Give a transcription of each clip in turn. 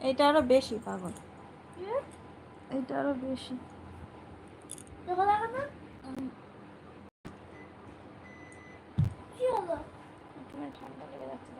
এটা আরও বেশি পাগল? এটা আরও বেশি। ঠান্ডা লেগে যাচ্ছে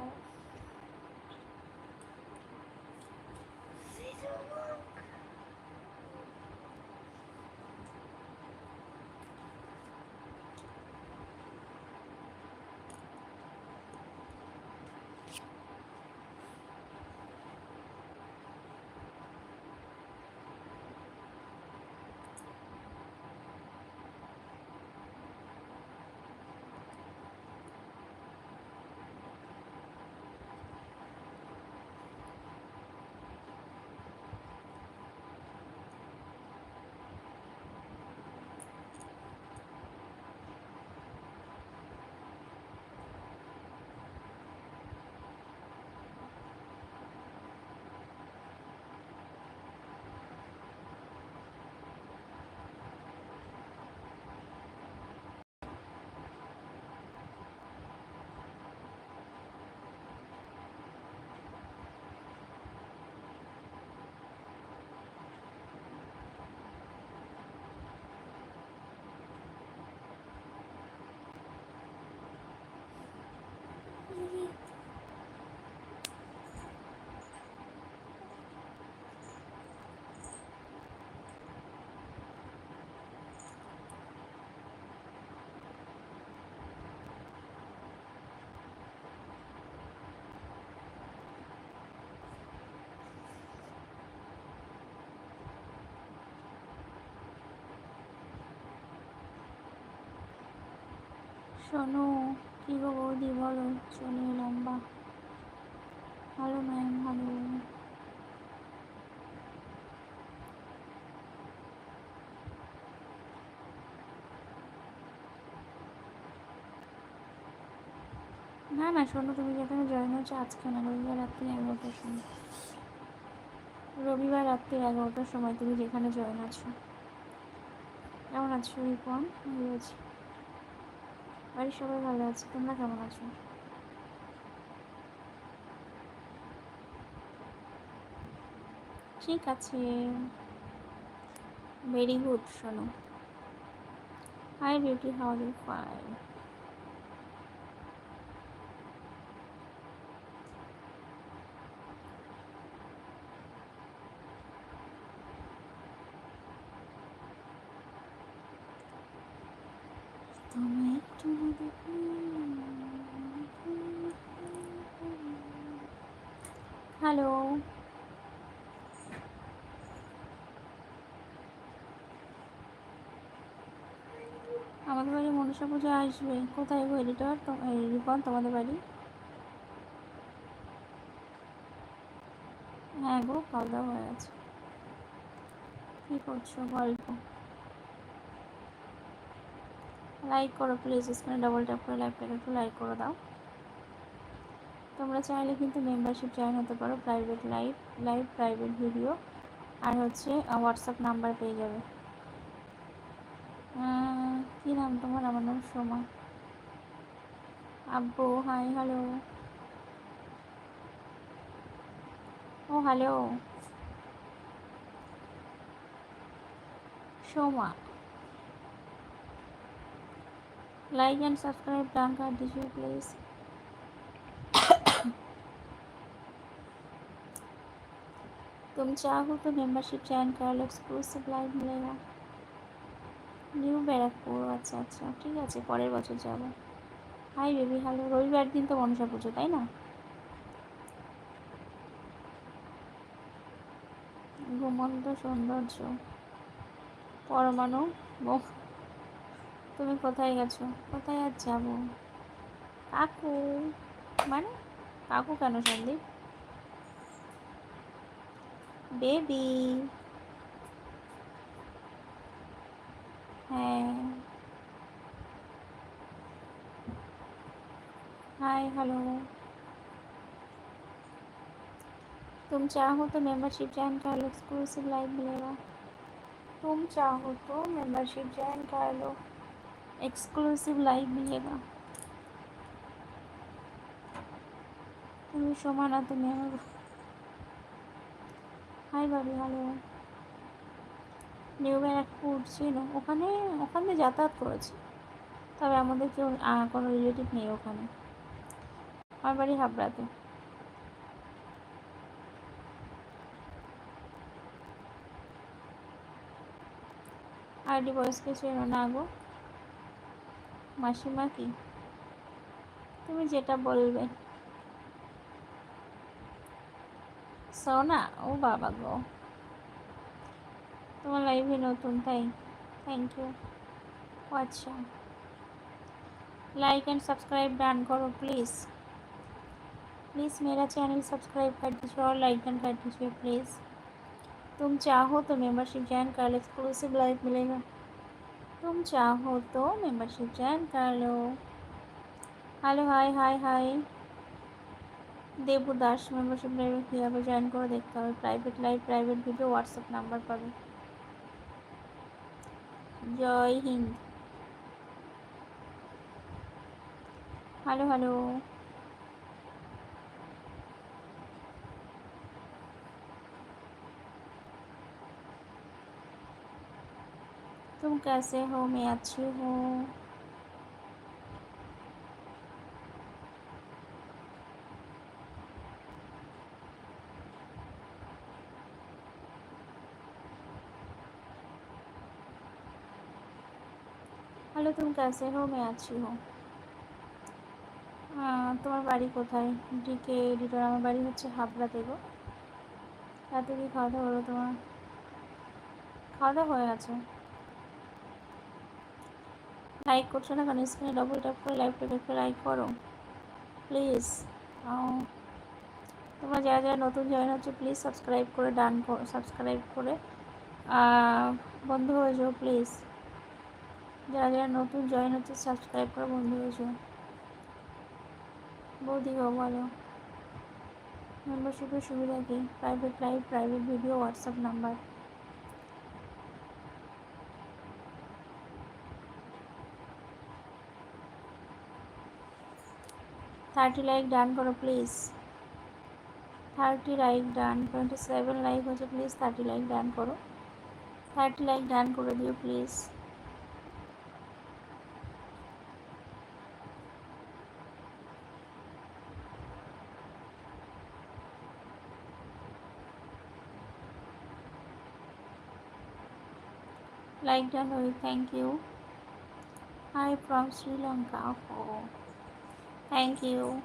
শোনো কি গো বৌদি, বলো, চলে লম্বা ভালো ম্যাম ভালো না না, শোনো, তুমি যেখানে জয়েন হচ্ছে আজকে না, রবিবার রাত্রি এগারোটার সময়। রবিবার রাত্রি এগারোটার সময় তুমি যেখানে জয়েন আছো। কেমন আছো, রিপন? ভালো আছি। বাড়ির সবাই ভালো আছে, তোমরা কেমন আছো? ঠিক আছে। ভেরি গুড শোনো। Hi beauty how you fine তুমি হ্যালো আমাদের বাড়ি মনসা পুজো আসবে। কোথায় গো এডিটর রিপন, তোমাদের বাড়ি? হ্যাঁ গো, খাওয়া দাওয়া হয়ে আছে কী করছ? গল্প। লাইক করো প্লিজ স্ক্রিনে ডবল ট্যাপ করে লাইভটাকে একটু লাইক করে দাও। তোমরা চাইলে কিন্তু মেম্বারশিপ জয়েন হতে পারো private live live private video আর হচ্ছে হোয়াটসঅ্যাপ নাম্বার পেয়ে যাবে। কি নাম তোমার? আমার নাম সোমা। আব্বু hi hello O hello Soma. like and subscribe Blanca did you please तुम चाहो तो मेंबरशिप ज्वाइन कर लो एक्सक्लूसिव लाइव मिलेगा নিউ ব্যারাকপুর আচ্ছা আচ্ছা ঠিক আছে পরের বছর যাব হাই বেবি হ্যালো রবিবার দিন তো মনসা পুজো তাই না ঘুমন্ত সৌন্দর্য পরমাণু মুখ তুমি কোথায় গেছো কোথায় আর যাবো কাকু মানে কাকু কেন সন্দীপ বেবি হ্যাঁ हाय हेलो तुम चाहो तो मेंबरशिप ज्वाइन कर लो एक्सक्लूसिव लाइव मिलेगा तुम चाहो तो मेंबरशिप ज्वाइन कर लो एक्सक्लूसिव लाइव मिलेगा তুমি সমানা তুমি আমার হাই ভাবি হ্যালো নিউ ব্যারাকপুর ছিল ওখানে ওখানে যাতায়াত করেছি তবে আমাদের কেউ আহ, কোনো রিলেটিভ নেই ওখানে আমার বাড়ি হাবড়াতে আইডি বয়সকে চেনো না গো মাসিমা কি তুমি যেটা বলবে সোনা ও বাবা গো তোমার লাইভে নতুন তাই থ্যাংক ইউ ও আচ্ছা लाइक एंड सब्सक्राइब डन करो प्लीज़ प्लीज़ मेरा चैनल सब्सक्राइब कर दीजिए और लाइक डन कर दीजिए प्लीज़ तुम चाहो तो मेंबरशिप ज्वाइन कर लो एक्सक्लूसिव लाइव मिलेगा तुम चाहो तो मेंबरशिप ज्वाइन कर लो hello hi hi hi Debu Das membership লাইভে কীভাবে জয়েন করে দেখতে হবে private live private video WhatsApp number পাবে জয় হিন্দ हेलो हेलो कैसे हो मैं अच्छी हूँ हेलो तुम कैसे हो मैं अच्छी हूँ আহ, তোমার বাড়ি কোথায় ডিকে এডিটর আমার বাড়ি হচ্ছে হাবড়া দেবো রাতে কি খাওয়া দাওয়া হলো তোমার খাওয়া দাওয়া হয়ে গেছে লাইক করছ না কারণ স্ক্রিনে ডবল ট্যাপ করে লাইভটাকে একটু লাইক করো। প্লিজ তোমরা যারা যারা নতুন জয়েন হচ্ছে প্লিজ সাবস্ক্রাইব করে ডান সাবস্ক্রাইব করে। বন্ধু হয়ে যাও প্লিজ যারা যারা নতুন জয়েন হচ্ছে সাবস্ক্রাইব করে, বন্ধু হয়ে যাও বৌদি গো, বলো। মেম্বারশিপের সুবিধা কি? Private live private video WhatsApp number thirty like done করো please thirty like done twenty seven like হচ্ছে প্লিজ থার্টি লাইক ডান করো থার্টি লাইক ডান করে দিও please done Rohit, thank you. Hi from Sri Lanka. Oh, Thank you.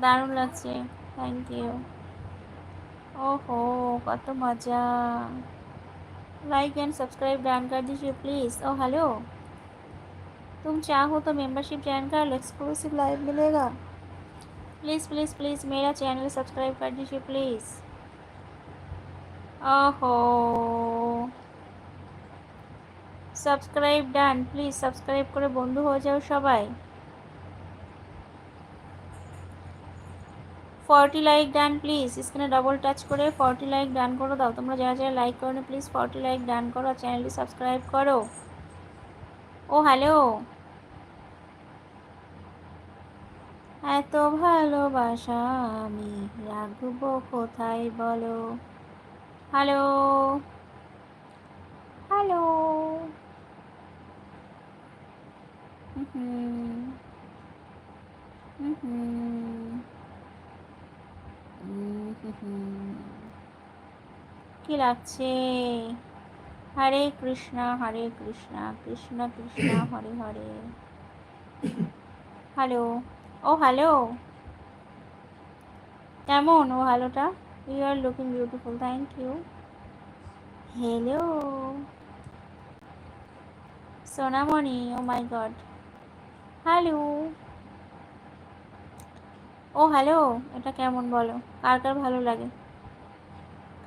দারুণ লাগছে thank you ओहो কত মজা लाइक एंड सब्सक्राइब डन कर दीजिए प्लीज़ ओ हेलो तुम चाहो तो मेंबरशिप ज्वाइन कर लो एक्सक्लूसिव लाइव मिलेगा प्लीज़ प्लीज़ प्लीज़ मेरा चैनल सब्सक्राइब कर दीजिए प्लीज़ ओहो সাবস্ক্রাইব ডান প্লিজ সাবস্ক্রাইব করে বন্ধু হয়ে যাও সবাই ফর্টি লাইক ডান, প্লিজ। স্ক্রিনে ডবল টাচ করে ফর্টি লাইক ডান করে দাও। তোমরা যারা যারা লাইক করো প্লিজ ফর্টি লাইক ডান করো আর চ্যানেলটি সাবস্ক্রাইব করো। ও হ্যালো এত ভালোবাসা আমি রাখব কোথায় বলো? Hello hello hmm hmm. কি লাগছে? হরে কৃষ্ণ হরে কৃষ্ণ কৃষ্ণ কৃষ্ণ, হরে হরে। হ্যালো ও হ্যালো কেমন ও হ্যালোটা you are looking beautiful thank you hello Sonamoni oh my god hello ও, হ্যালো, এটা কেমন বলো? কার কার ভালো লাগে?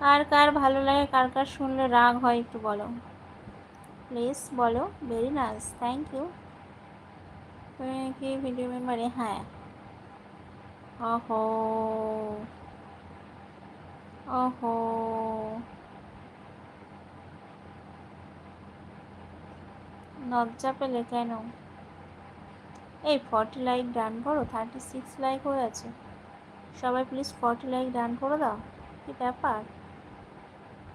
কার কার ভালো লাগে, কার কার শুনলে রাগ হয় একটু বলো। প্লিজ বলো ভেরি নাইস থ্যাংক ইউ কি ভিডিও মেম্বারে হ্যাঁ। ওহো ওহো। লজ্জা পেলে কেন? এই ফর্টি লাইক ডান করো থার্টি সিক্স লাইক হয়ে আছে। সবাই প্লিজ ফর্টি লাইক ডান করে দাও, কি ব্যাপার?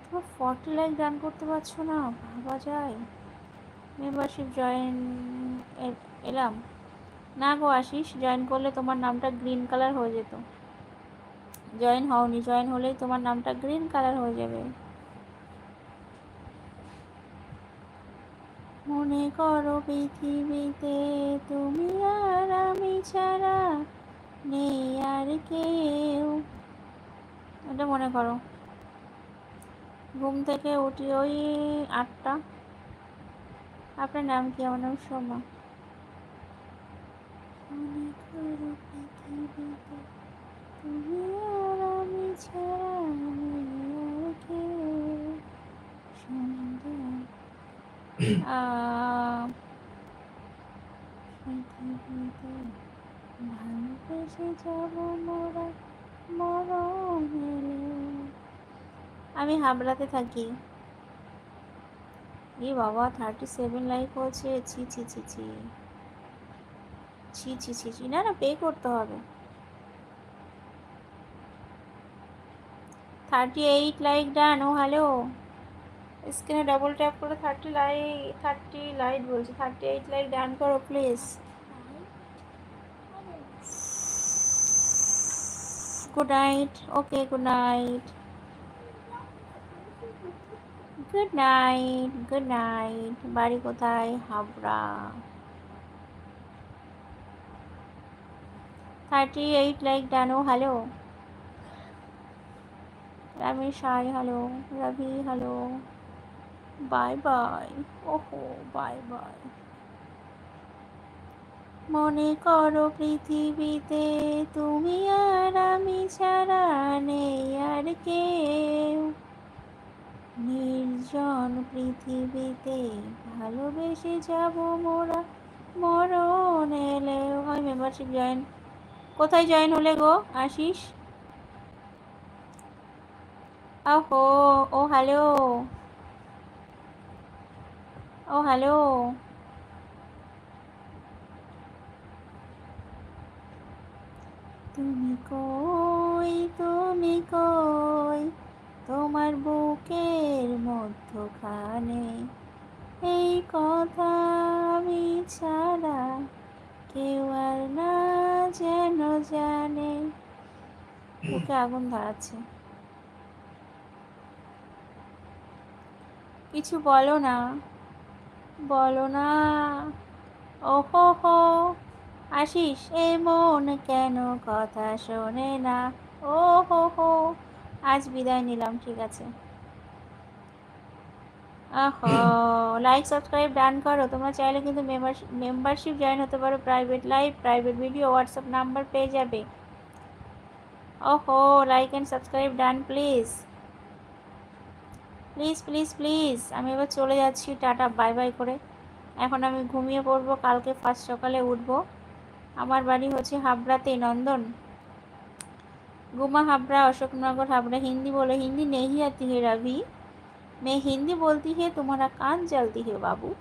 তো ফর্টি লাইক ডান করতে পারছ না, ভাবা যায়। মেম্বারশিপ জয়েন এলাম। না গো আশিস জয়েন করলে তোমার নামটা গ্রিন কালার হয়ে যেত। জয়েন হওনি জয়েন হলেই তোমার নামটা গ্রিন কালার হয়ে যাবে। মনে করো পৃথিবীতে তুমি আর আমি ছাড়া নেই আর কেউ। এটা মনে করো। ঘুম থেকে উঠি ওই আটটা। আপনার নাম কি? আমার নাম সোমা। পৃথিবীতে তুমি আমি ছাড়া নেই সুন্দর মরণ আমি হাবড়াতে থাকি। এ বাবা থার্টি সেভেন লাইক হচ্ছে, ছি ছি ছি ছি। ছি ছি ছি ছি। না না পে করতে হবে। থার্টি এইট লাইক ডান ও হ্যালো। স্ক্রিনে ডবল ট্যাপ করে থার্টি লাইট থার্টি লাইট বলছি। থার্টি এইট লাইট ডান করো please good night okay good night good night good night বাড়ি কোথায়? Habra. Thirty eight like ডানো hello Ramesh hi hello Rabi hello bye bye ওহো bye bye মনে করো পৃথিবীতে তুমি আর আমি ছাড়া নেই আর কেউ। নির্জন পৃথিবীতে ভালোবেসে যাব মোরা মরণ এলেও হয় মেম্বারশিপ জয়েন কোথায় জয়েন হলে গো, আশিস? ওহো ও হ্যালো ও হ্যালো তুমি কই তুমি কই? তোমার বুকের মধ্যখানে এই কথা আমি ছাড়া কেউ আর না যেন জানে। বুকে আগুন ধরাচ্ছে। কিছু বলো না। বলো না। ওহো হো আসিস এ মন কেন কথা শোনে না? ও হো হো আজ বিদায় নিলাম, ঠিক আছে। লাইক সাবস্ক্রাইব ডান করো। তোমরা চাইলে কিন্তু মেম্বারশিপ জয়েন হতে পারো। Private live private video WhatsApp number পেয়ে যাবে। ওহো like and subscribe done please please please please আমি এবার চলে যাচ্ছি টাটা বাই বাই করে এখন আমি ঘুমিয়ে পড়বো কালকে ফার্স্ট সকালে উঠব আমার বাড়ি হচ্ছে হাবড়াতে নন্দন गुमा हाबड़ा अशोकनगर हाबड़ा हिंदी बोलो हिंदी नहीं आती है रवि मैं हिंदी बोलती है तुम्हारा कान जलती है बाबू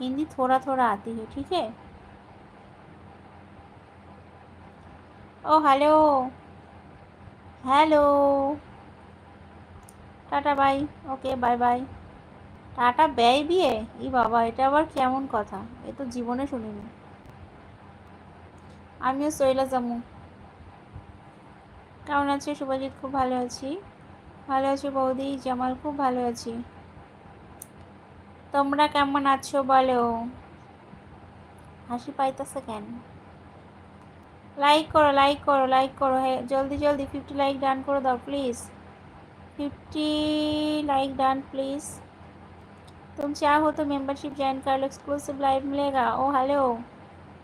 हिंदी थोड़ा थोड़ा आती है ठीक है ओ hello hello tata, bye. Okay, bye bye. Tata, ব্যয় বিয়ে? ই বাবা, এটা আবার কেমন কথা? এ তো জীবনে শুনিনি। আমিও সৈলা জামু। কেমন আছে? শুভজিৎ, খুব ভালো আছি। ভালো আছি বৌদি? জামাল, খুব ভালো আছি। তোমরা কেমন আছো বলো? হাসি পাইতেছে কেন? লাইক করো লাইক করো লাইক করো। হ্যাঁ জলদি জলদি ফিফটি লাইক ডান করে দাও please fifty like done please तुम चाहो तो मेंबरशिप ज्वाइन कर लो एक्सक्लूसिव लाइव मिलेगा ओ हेलो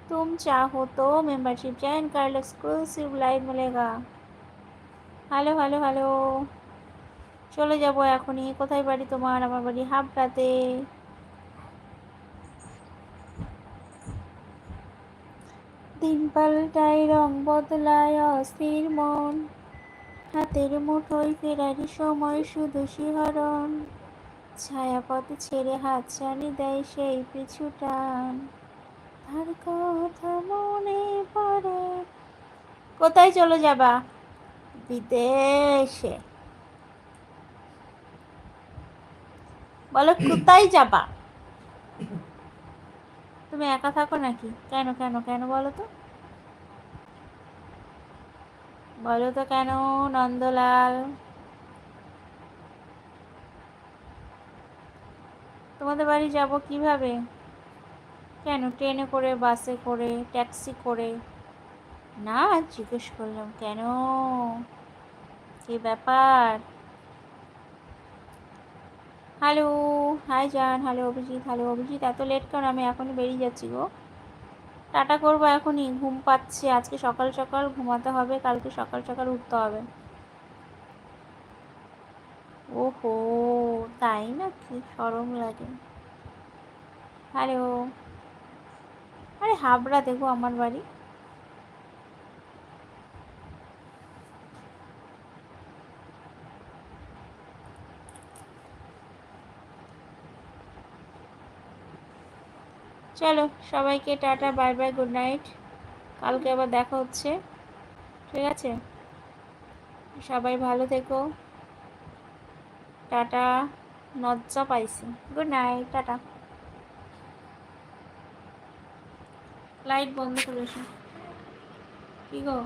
तुम चाहो तो मेंबरशिप ज्वाइन कर लो एक्सक्लूसिव लाइव मिलेगा হ্যালো হ্যালো হ্যালো চলে যাবো এখনই কোথায় বাড়ি তোমার আমার বাড়ি হাবড়াতে দিন পাল্টায় রং বদলায় অস্থির মন হাতের মুঠোয় ফেরারি সময় শুধু শিহরণ। ছায়াপথ ছেড়ে হাত ছানি দেয় সেই পিছু টান তার কথা মনে পড়ে, কোথায় চলে যাবা? বিদেশে। বলো, কোথায় যাবা? তুমি একা থাকো নাকি? কেন কেন কেন বলো তো? বলো তো কেন, নন্দলাল? তোমাদের বাড়ি যাব কীভাবে? কেন ট্রেনে করে, বাসে করে, ট্যাক্সি করে? না, জিজ্ঞেস করলাম, কেন? কি ব্যাপার? হ্যালো, হাই জান, হ্যালো অভিজিৎ হ্যালো অভিজিৎ, এত লেট কেন? আমি এখনই বেরিয়ে যাচ্ছি গো। টাটা করব এখনই, ঘুম পাচ্ছে। আজকে সকাল সকাল ঘুমাতে হবে, কালকে সকাল সকাল উঠতে হবে। ওহো, তাই না কি সরম লাগে। হ্যালো। আরে হাবড়া দেখো আমার বাড়ি। চলো, সবাইকে tata, bye bye, good night. কালকে আবার দেখা হচ্ছে। ঠিক আছে? সবাই ভালো থেকো। টাটা, নজ্জা পাইছি। Good night, tata. লাইট বন্ধ করেছি কী কি গো?